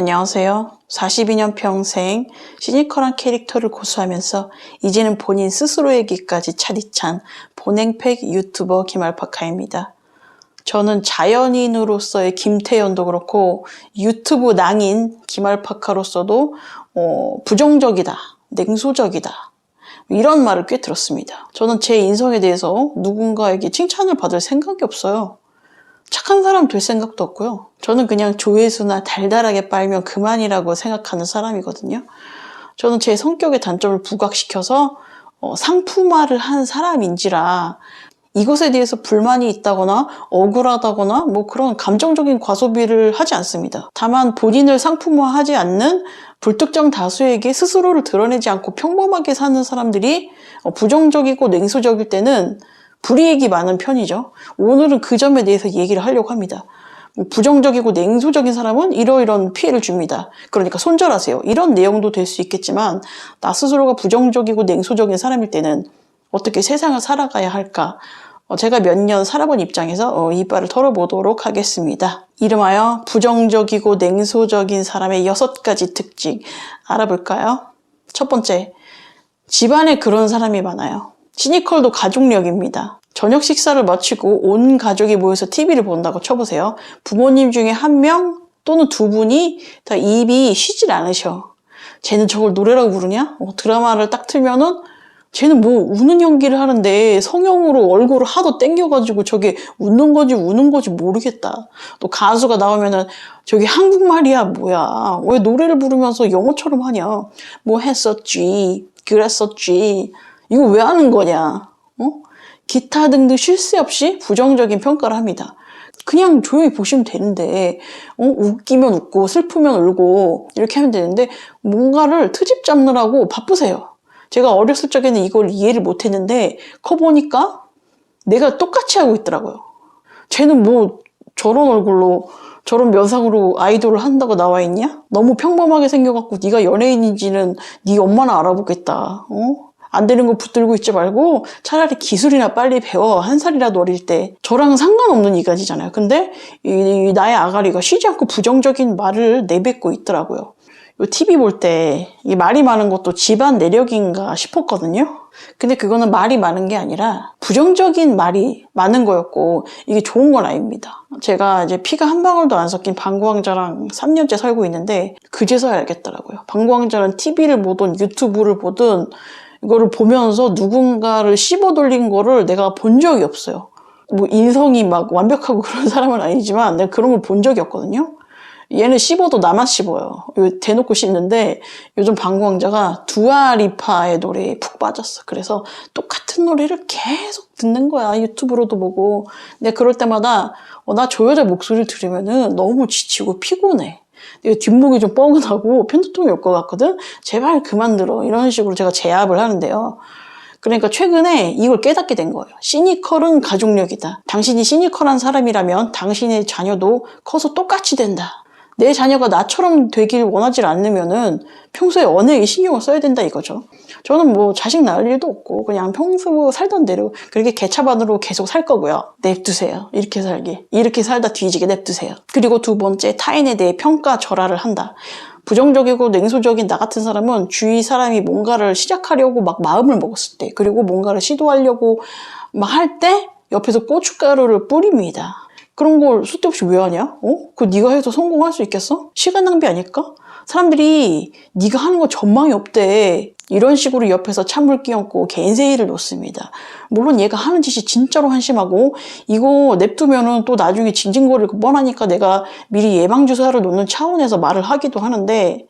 안녕하세요. 42년 평생 시니컬한 캐릭터를 고수하면서 이제는 본인 스스로에게까지 차디찬 본행팩 유튜버 김알파카입니다. 저는 자연인으로서의 김태연도 그렇고 유튜브 낭인 김알파카로서도 어, 부정적이다, 냉소적이다 이런 말을 꽤 들었습니다. 저는 제 인성에 대해서 누군가에게 칭찬을 받을 생각이 없어요. 착한 사람 될 생각도 없고요. 저는 그냥 조회수나 달달하게 빨면 그만이라고 생각하는 사람이거든요. 저는 제 성격의 단점을 부각시켜서 어, 상품화를 한 사람인지라 이것에 대해서 불만이 있다거나 억울하다거나 뭐 그런 감정적인 과소비를 하지 않습니다. 다만 본인을 상품화하지 않는 불특정 다수에게 스스로를 드러내지 않고 평범하게 사는 사람들이 어, 부정적이고 냉소적일 때는 불이익이 많은 편이죠. 오늘은 그 점에 대해서 얘기를 하려고 합니다. 뭐 부정적이고 냉소적인 사람은 이러이런 피해를 줍니다. 그러니까 손절하세요. 이런 내용도 될 수 있겠지만 나 스스로가 부정적이고 냉소적인 사람일 때는 어떻게 세상을 살아가야 할까? 어, 제가 몇 년 살아본 입장에서 어, 이빨을 털어보도록 하겠습니다. 이름하여 부정적이고 냉소적인 사람의 여섯 가지 특징 알아볼까요? 첫 번째, 집안에 그런 사람이 많아요. 시니컬도 가족력입니다. 저녁 식사를 마치고 온 가족이 모여서 TV를 본다고 쳐보세요. 부모님 중에 한 명 또는 두 분이 다 입이 쉬질 않으셔. 쟤는 저걸 노래라고 부르냐? 어, 드라마를 딱 틀면은 쟤는 뭐 우는 연기를 하는데 성형으로 얼굴을 하도 땡겨가지고 저게 웃는 건지 우는 건지 모르겠다. 또 가수가 나오면은 저게 한국말이야 뭐야. 왜 노래를 부르면서 영어처럼 하냐. 뭐 했었지. 그랬었지. 이거 왜 하는 거냐? 어? 기타 등등 쉴 새 없이 부정적인 평가를 합니다. 그냥 조용히 보시면 되는데 어? 웃기면 웃고 슬프면 울고 이렇게 하면 되는데 뭔가를 트집 잡느라고 바쁘세요. 제가 어렸을 적에는 이걸 이해를 못했는데 커 보니까 내가 똑같이 하고 있더라고요. 쟤는 뭐 저런 얼굴로 저런 면상으로 아이돌을 한다고 나와 있냐? 너무 평범하게 생겨갖고 네가 연예인인지는 네 엄마나 알아보겠다. 어? 안 되는 거 붙들고 있지 말고 차라리 기술이나 빨리 배워 한 살이라도 어릴 때 저랑 상관없는 이가지잖아요. 근데 이, 이 나의 아가리가 쉬지 않고 부정적인 말을 내뱉고 있더라고요. 요 TV 볼 때 이 말이 많은 것도 집안 내력인가 싶었거든요. 근데 그거는 말이 많은 게 아니라 부정적인 말이 많은 거였고 이게 좋은 건 아닙니다. 제가 이제 피가 한 방울도 안 섞인 방구왕자랑 3년째 살고 있는데 그제서야 알겠더라고요. 방구왕자는 TV를 보든 유튜브를 보든 이거를 보면서 누군가를 씹어 돌린 거를 내가 본 적이 없어요. 뭐 인성이 막 완벽하고 그런 사람은 아니지만 내가 그런 걸 본 적이 없거든요. 얘는 씹어도 나만 씹어요. 대놓고 씹는데 요즘 방구왕자가 두아리파의 노래에 푹 빠졌어. 그래서 똑같은 노래를 계속 듣는 거야. 유튜브로도 보고. 근데 그럴 때마다 어, 나 저 여자 목소리를 들으면은 너무 지치고 피곤해. 내가 뒷목이 좀 뻐근하고 편두통이 올 것 같거든? 제발 그만 들어. 이런 식으로 제가 제압을 하는데요. 그러니까 최근에 이걸 깨닫게 된 거예요. 시니컬은 가족력이다. 당신이 시니컬한 사람이라면 당신의 자녀도 커서 똑같이 된다. 내 자녀가 나처럼 되길 원하지 않으면은 평소에 언어에 신경을 써야 된다 이거죠. 저는 뭐 자식 낳을 일도 없고 그냥 평소 살던 대로 그렇게 개차반으로 계속 살 거고요. 냅두세요. 이렇게 살기. 이렇게 살다 뒤지게 냅두세요. 그리고 두 번째 타인에 대해 평가 절하를 한다. 부정적이고 냉소적인 나 같은 사람은 주위 사람이 뭔가를 시작하려고 막 마음을 먹었을 때 그리고 뭔가를 시도하려고 막 할 때 옆에서 고춧가루를 뿌립니다. 그런 걸 쓸데없이 왜 하냐? 어? 그 네가 해서 성공할 수 있겠어? 시간 낭비 아닐까? 사람들이 네가 하는 거 전망이 없대. 이런 식으로 옆에서 찬물 끼얹고 개인세이를 놓습니다. 물론 얘가 하는 짓이 진짜로 한심하고 이거 냅두면은 또 나중에 징징거릴 거 뻔하니까 내가 미리 예방주사를 놓는 차원에서 말을 하기도 하는데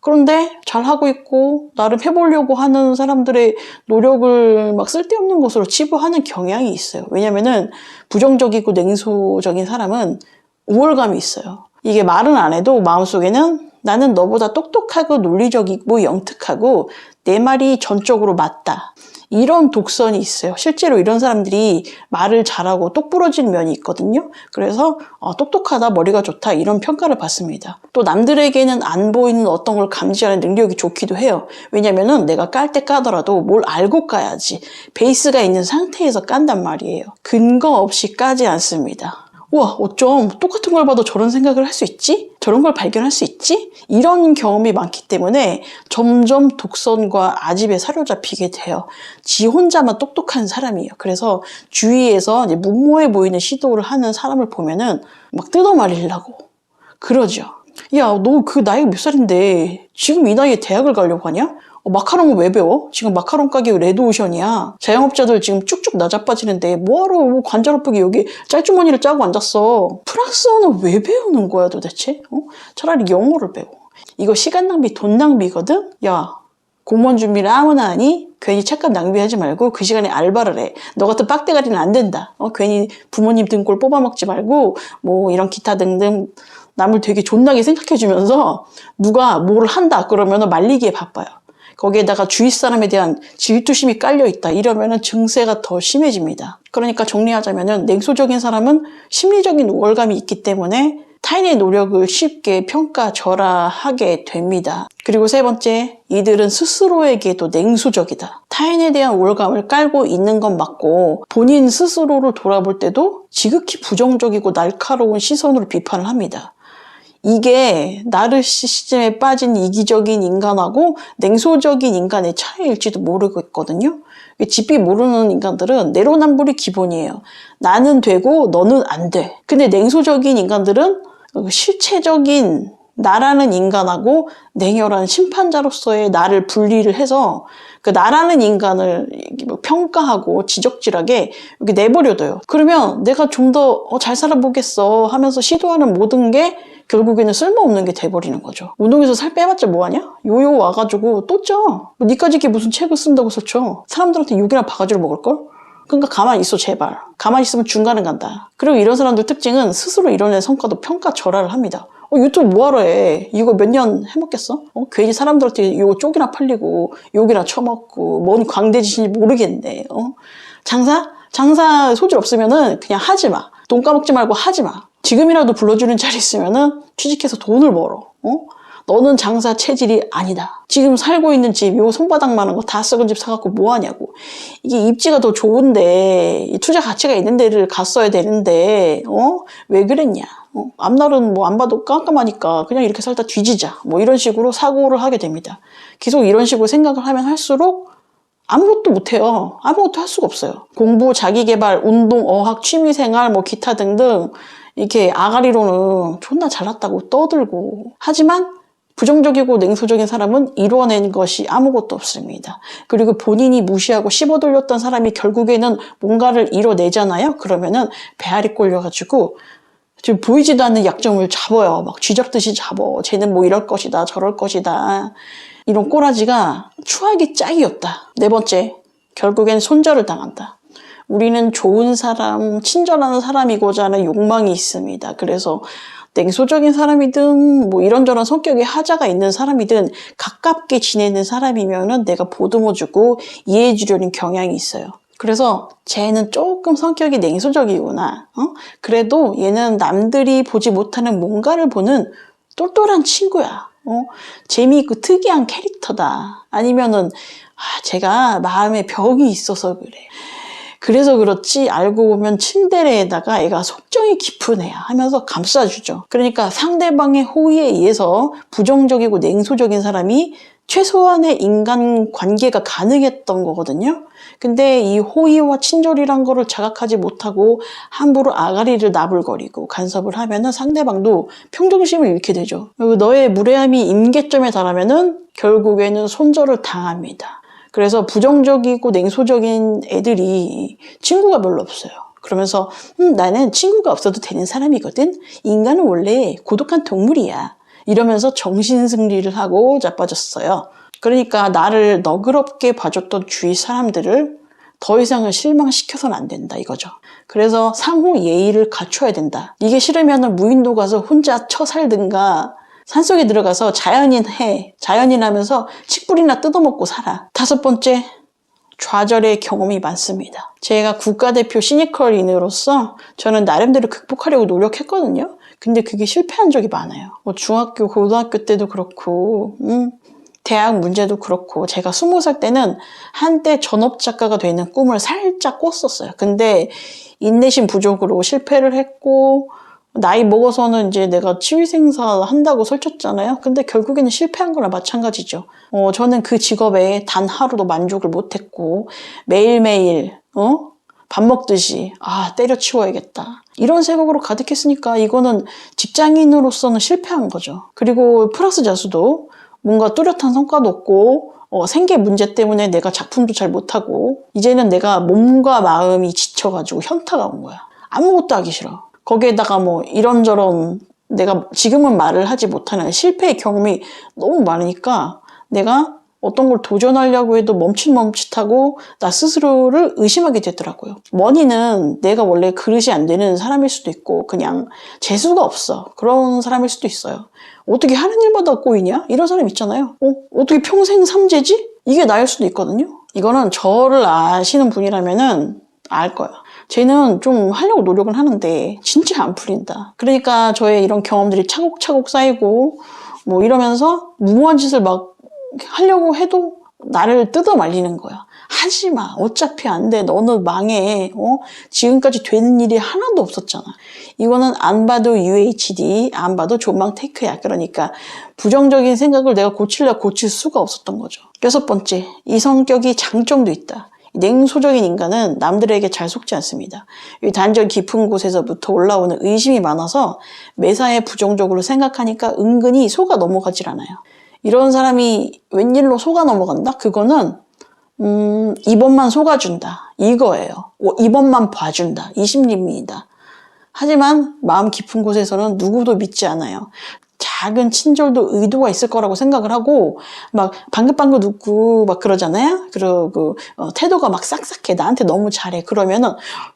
그런데 잘 하고 있고 나름 해보려고 하는 사람들의 노력을 막 쓸데없는 것으로 치부하는 경향이 있어요. 왜냐면은 부정적이고 냉소적인 사람은 우월감이 있어요. 이게 말은 안 해도 마음속에는 나는 너보다 똑똑하고 논리적이고 영특하고 내 말이 전적으로 맞다. 이런 독선이 있어요. 실제로 이런 사람들이 말을 잘하고 똑부러진 면이 있거든요. 그래서 어, 똑똑하다, 머리가 좋다 이런 평가를 받습니다. 또 남들에게는 안 보이는 어떤 걸 감지하는 능력이 좋기도 해요. 왜냐면은 내가 깔 때 까더라도 뭘 알고 까야지. 베이스가 있는 상태에서 깐단 말이에요. 근거 없이 까지 않습니다. 와, 어쩜 똑같은 걸 봐도 저런 생각을 할 수 있지? 저런 걸 발견할 수 있지? 이런 경험이 많기 때문에 점점 독선과 아집에 사로잡히게 돼요. 지 혼자만 똑똑한 사람이에요. 그래서 주위에서 무모해 보이는 시도를 하는 사람을 보면은 막 뜯어말리려고 그러죠. 야, 너 그 나이가 몇 살인데 지금 이 나이에 대학을 가려고 하냐? 어, 마카롱은 왜 배워? 지금 마카롱 가게 레드오션이야. 자영업자들 지금 쭉쭉 나자빠지는데 뭐하러 뭐 관절 아프게 여기 짤주머니를 짜고 앉았어. 프랑스어는 왜 배우는 거야 도대체? 어? 차라리 영어를 배워. 이거 시간 낭비, 돈 낭비거든? 야, 공무원 준비를 아무나 하니? 괜히 책값 낭비하지 말고 그 시간에 알바를 해. 너 같은 빡대가리는 안 된다. 어, 괜히 부모님 등골 뽑아먹지 말고 뭐 이런 기타 등등 남을 되게 존나게 생각해주면서 누가 뭘 한다 그러면 말리기에 바빠요. 거기에다가 주위 사람에 대한 질투심이 깔려 있다 이러면은 증세가 더 심해집니다. 그러니까 정리하자면은 냉소적인 사람은 심리적인 우월감이 있기 때문에 타인의 노력을 쉽게 평가절하하게 됩니다. 그리고 세 번째, 이들은 스스로에게도 냉소적이다. 타인에 대한 우월감을 깔고 있는 건 맞고 본인 스스로를 돌아볼 때도 지극히 부정적이고 날카로운 시선으로 비판을 합니다. 이게 나르시시즘에 빠진 이기적인 인간하고 냉소적인 인간의 차이일지도 모르겠거든요. 집이 모르는 인간들은 내로남불이 기본이에요. 나는 되고 너는 안 돼. 근데 냉소적인 인간들은 실체적인 나라는 인간하고 냉혈한 심판자로서의 나를 분리를 해서 그 나라는 인간을 뭐 평가하고 지적질하게 이렇게 내버려둬요. 그러면 내가 좀 더 잘 살아보겠어 하면서 시도하는 모든 게 결국에는 쓸모없는 게 돼버리는 거죠. 운동에서 살 빼봤자 뭐하냐? 요요 와가지고 또 쪄. 니까지 게 무슨 책을 쓴다고 썼죠. 사람들한테 욕이나 바가지로 먹을걸? 그러니까 가만히 있어 제발. 가만히 있으면 중간에 간다. 그리고 이런 사람들 특징은 스스로 이뤄낸 성과도 평가 절하를 합니다. 어, 유튜브 뭐하러 해? 이거 몇 년 해먹겠어? 어? 괜히 사람들한테 이거 쪽이나 팔리고 욕이나 처먹고 뭔 광대짓인지 모르겠네. 어? 장사? 장사 소질 없으면은 그냥 하지 마. 돈 까먹지 말고 하지 마. 지금이라도 불러주는 자리 있으면은 취직해서 돈을 벌어. 어? 너는 장사 체질이 아니다. 지금 살고 있는 집, 요 손바닥 만한 거 다 썩은 집 사갖고 뭐 하냐고. 이게 입지가 더 좋은데, 이 투자 가치가 있는 데를 갔어야 되는데, 어? 왜 그랬냐. 어? 앞날은 뭐 안 봐도 깜깜하니까 그냥 이렇게 살다 뒤지자. 뭐 이런 식으로 사고를 하게 됩니다. 계속 이런 식으로 생각을 하면 할수록 아무것도 못해요. 아무것도 할 수가 없어요. 공부, 자기개발, 운동, 어학, 취미생활, 뭐 기타 등등 이렇게 아가리로는 존나 잘났다고 떠들고 하지만 부정적이고 냉소적인 사람은 이루어낸 것이 아무것도 없습니다. 그리고 본인이 무시하고 씹어돌렸던 사람이 결국에는 뭔가를 이뤄내잖아요. 그러면은 배알이 꼴려가지고 지금 보이지도 않는 약점을 잡아요. 막 쥐잡듯이 잡어. 쟤는 뭐 이럴 것이다, 저럴 것이다. 이런 꼬라지가 추하기 짝이었다. 네 번째, 결국엔 손절을 당한다. 우리는 좋은 사람, 친절한 사람이고자 하는 욕망이 있습니다. 그래서 냉소적인 사람이든 뭐 이런저런 성격의 하자가 있는 사람이든 가깝게 지내는 사람이면은 내가 보듬어주고 이해해주려는 경향이 있어요. 그래서 쟤는 조금 성격이 냉소적이구나. 어? 그래도 얘는 남들이 보지 못하는 뭔가를 보는 똘똘한 친구야. 어? 재미있고 특이한 캐릭터다. 아니면은 아, 제가 마음에 벽이 있어서 그래. 그래서 그렇지 알고 보면 침대에다가 애가 속정이 깊은 애야 하면서 감싸주죠. 그러니까 상대방의 호의에 의해서 부정적이고 냉소적인 사람이 최소한의 인간 관계가 가능했던 거거든요. 근데 이 호의와 친절이란 거를 자각하지 못하고 함부로 아가리를 나불거리고 간섭을 하면은 상대방도 평정심을 잃게 되죠. 너의 무례함이 임계점에 달하면은 결국에는 손절을 당합니다. 그래서 부정적이고 냉소적인 애들이 친구가 별로 없어요. 그러면서 음, 나는 친구가 없어도 되는 사람이거든. 인간은 원래 고독한 동물이야. 이러면서 정신 승리를 하고 자빠졌어요. 그러니까 나를 너그럽게 봐줬던 주위 사람들을 더 이상은 실망시켜서는 안 된다 이거죠. 그래서 상호 예의를 갖춰야 된다. 이게 싫으면 무인도 가서 혼자 쳐 살든가 산속에 들어가서 자연인 해. 자연인 하면서 칡뿌리나 뜯어먹고 살아. 다섯 번째, 좌절의 경험이 많습니다. 제가 국가대표 시니컬인으로서 저는 나름대로 극복하려고 노력했거든요. 근데 그게 실패한 적이 많아요. 뭐 중학교, 고등학교 때도 그렇고, 음, 대학 문제도 그렇고 제가 스무 살 때는 한때 전업 작가가 되는 꿈을 살짝 꿨었어요. 근데 인내심 부족으로 실패를 했고 나이 먹어서는 이제 내가 치위생사 한다고 설쳤잖아요. 근데 결국에는 실패한 거나 마찬가지죠. 어, 저는 그 직업에 단 하루도 만족을 못했고 매일매일 어? 밥 먹듯이 아 때려치워야겠다 이런 생각으로 가득했으니까 이거는 직장인으로서는 실패한 거죠 그리고 플러스 자수도 뭔가 뚜렷한 성과도 없고 어, 생계 문제 때문에 내가 작품도 잘 못하고 이제는 내가 몸과 마음이 지쳐가지고 현타가 온 거야 아무것도 하기 싫어 거기에다가 뭐 이런저런 내가 지금은 말을 하지 못하는 실패의 경험이 너무 많으니까 내가 어떤 걸 도전하려고 해도 멈칫멈칫하고 나 스스로를 의심하게 되더라고요. 원인은 내가 원래 그릇이 안 되는 사람일 수도 있고 그냥 재수가 없어. 그런 사람일 수도 있어요. 어떻게 하는 일마다 꼬이냐? 이런 사람 있잖아요. 어? 어떻게 평생 삼재지? 이게 나일 수도 있거든요. 이거는 저를 아시는 분이라면 은 알 거야. 쟤는 좀 하려고 노력을 하는데 진짜 안 풀린다. 그러니까 저의 이런 경험들이 차곡차곡 쌓이고 뭐 이러면서 무모한 짓을 막 하려고 해도 나를 뜯어 말리는 거야. 하지 마. 어차피 안 돼. 너는 망해. 어? 지금까지 되는 일이 하나도 없었잖아. 이거는 안 봐도 UHD, 안 봐도 조망 테이크야. 그러니까 부정적인 생각을 내가 고치려 고칠 수가 없었던 거죠. 여섯 번째, 이 성격이 장점도 있다. 냉소적인 인간은 남들에게 잘 속지 않습니다. 이 단절 깊은 곳에서부터 올라오는 의심이 많아서 매사에 부정적으로 생각하니까 은근히 속아 넘어가질 않아요. 이런 사람이 웬일로 속아 넘어간다? 그거는 음, 이번만 속아준다. 이거예요. 어, 이번만 봐준다. 이 심리입니다. 하지만 마음 깊은 곳에서는 누구도 믿지 않아요. 작은 친절도 의도가 있을 거라고 생각을 하고 막 방긋방긋 웃고 막 그러잖아요. 그리고 어, 태도가 막 싹싹해. 나한테 너무 잘해. 그러면은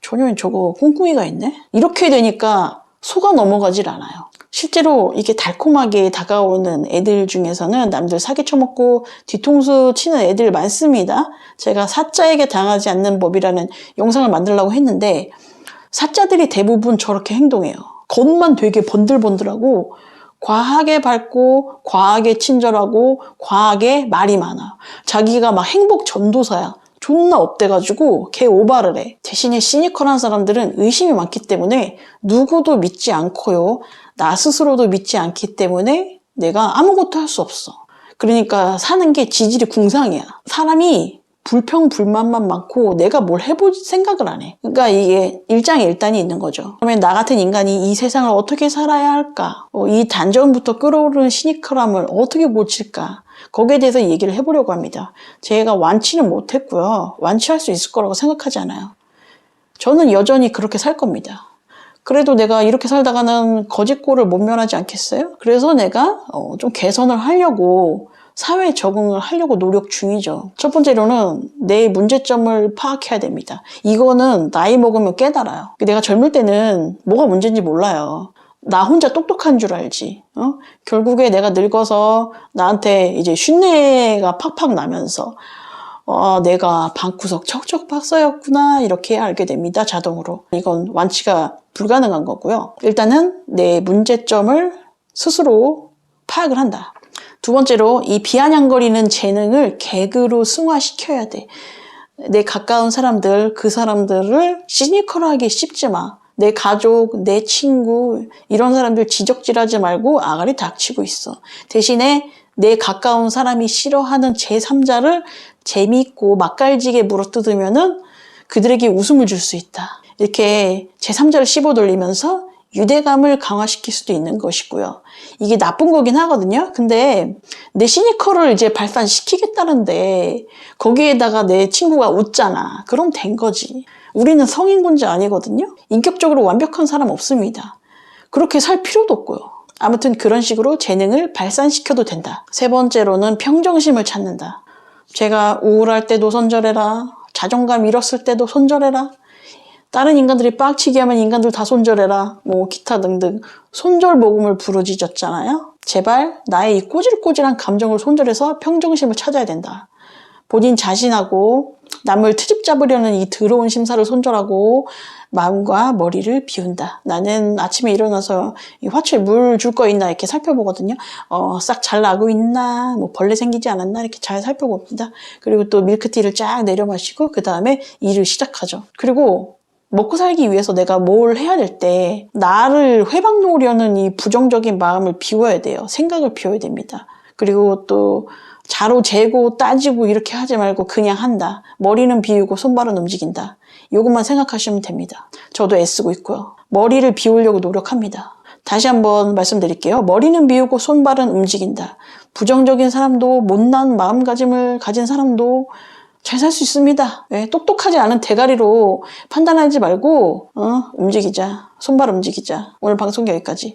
전혀 저거 꿍꿍이가 있네. 이렇게 되니까 속아 넘어가질 않아요. 실제로 이게 달콤하게 다가오는 애들 중에서는 남들 사기 쳐먹고 뒤통수 치는 애들 많습니다. 제가 사자에게 당하지 않는 법이라는 영상을 만들려고 했는데 사자들이 대부분 저렇게 행동해요. 겉만 되게 번들번들하고 과하게 밝고 과하게 친절하고 과하게 말이 많아. 자기가 막 행복 전도사야. 존나 업돼가지고 걔 오바를 해. 대신에 시니컬한 사람들은 의심이 많기 때문에 누구도 믿지 않고요. 나 스스로도 믿지 않기 때문에 내가 아무것도 할 수 없어. 그러니까 사는 게 지질이 궁상이야. 사람이 불평불만만 많고 내가 뭘 해볼 생각을 안 해. 그러니까 이게 일장일단이 있는 거죠. 그러면 나 같은 인간이 이 세상을 어떻게 살아야 할까? 어, 이 단전부터 끌어오르는 시니컬함을 어떻게 고칠까? 거기에 대해서 얘기를 해보려고 합니다. 제가 완치는 못했고요. 완치할 수 있을 거라고 생각하지 않아요. 저는 여전히 그렇게 살 겁니다. 그래도 내가 이렇게 살다가는 거짓골을 못 면하지 않겠어요? 그래서 내가 어, 좀 개선을 하려고 사회에 적응을 하려고 노력 중이죠. 첫 번째로는 내 문제점을 파악해야 됩니다. 이거는 나이 먹으면 깨달아요. 내가 젊을 때는 뭐가 문제인지 몰라요. 나 혼자 똑똑한 줄 알지. 어? 결국에 내가 늙어서 나한테 이제 쉰내가 팍팍 나면서 어, 내가 방구석 척척 박사였구나 이렇게 알게 됩니다. 자동으로. 이건 완치가 불가능한 거고요. 일단은 내 문제점을 스스로 파악을 한다. 두 번째로 이 비아냥거리는 재능을 개그로 승화시켜야 돼. 내 가까운 사람들, 그 사람들을 시니컬하게 씹지 마. 내 가족, 내 친구, 이런 사람들 지적질하지 말고 아가리 닥치고 있어. 대신에 내 가까운 사람이 싫어하는 제3자를 재미있고 맛깔지게 물어뜯으면은 그들에게 웃음을 줄 수 있다. 이렇게 제3자를 씹어 돌리면서 유대감을 강화시킬 수도 있는 것이고요. 이게 나쁜 거긴 하거든요. 근데 내 시니컬을 이제 발산시키겠다는데 거기에다가 내 친구가 웃잖아. 그럼 된 거지. 우리는 성인군자 아니거든요. 인격적으로 완벽한 사람 없습니다. 그렇게 살 필요도 없고요. 아무튼 그런 식으로 재능을 발산시켜도 된다. 세 번째로는 평정심을 찾는다. 제가 우울할 때도 손절해라. 자존감 잃었을 때도 손절해라. 다른 인간들이 빡치게 하면 인간들 다 손절해라. 뭐 기타 등등 손절 복음을 부르짖었잖아요. 제발 나의 이 꼬질꼬질한 감정을 손절해서 평정심을 찾아야 된다. 본인 자신하고 남을 트집 잡으려는 이 더러운 심사를 손절하고 마음과 머리를 비운다. 나는 아침에 일어나서 이 화초에 물 줄 거 있나 이렇게 살펴보거든요. 어, 싹 잘 나고 있나, 뭐 벌레 생기지 않았나 이렇게 잘 살펴봅니다. 그리고 또 밀크티를 쫙 내려 마시고 그 다음에 일을 시작하죠. 그리고 먹고 살기 위해서 내가 뭘 해야 될 때 나를 회방 놓으려는 이 부정적인 마음을 비워야 돼요. 생각을 비워야 됩니다. 그리고 또 자로 재고 따지고 이렇게 하지 말고 그냥 한다. 머리는 비우고 손발은 움직인다. 이것만 생각하시면 됩니다. 저도 애쓰고 있고요. 머리를 비우려고 노력합니다. 다시 한번 말씀드릴게요. 머리는 비우고 손발은 움직인다. 부정적인 사람도 못난 마음가짐을 가진 사람도 잘 살 수 있습니다. 예, 똑똑하지 않은 대가리로 판단하지 말고 어, 움직이자. 손발 움직이자. 오늘 방송 여기까지.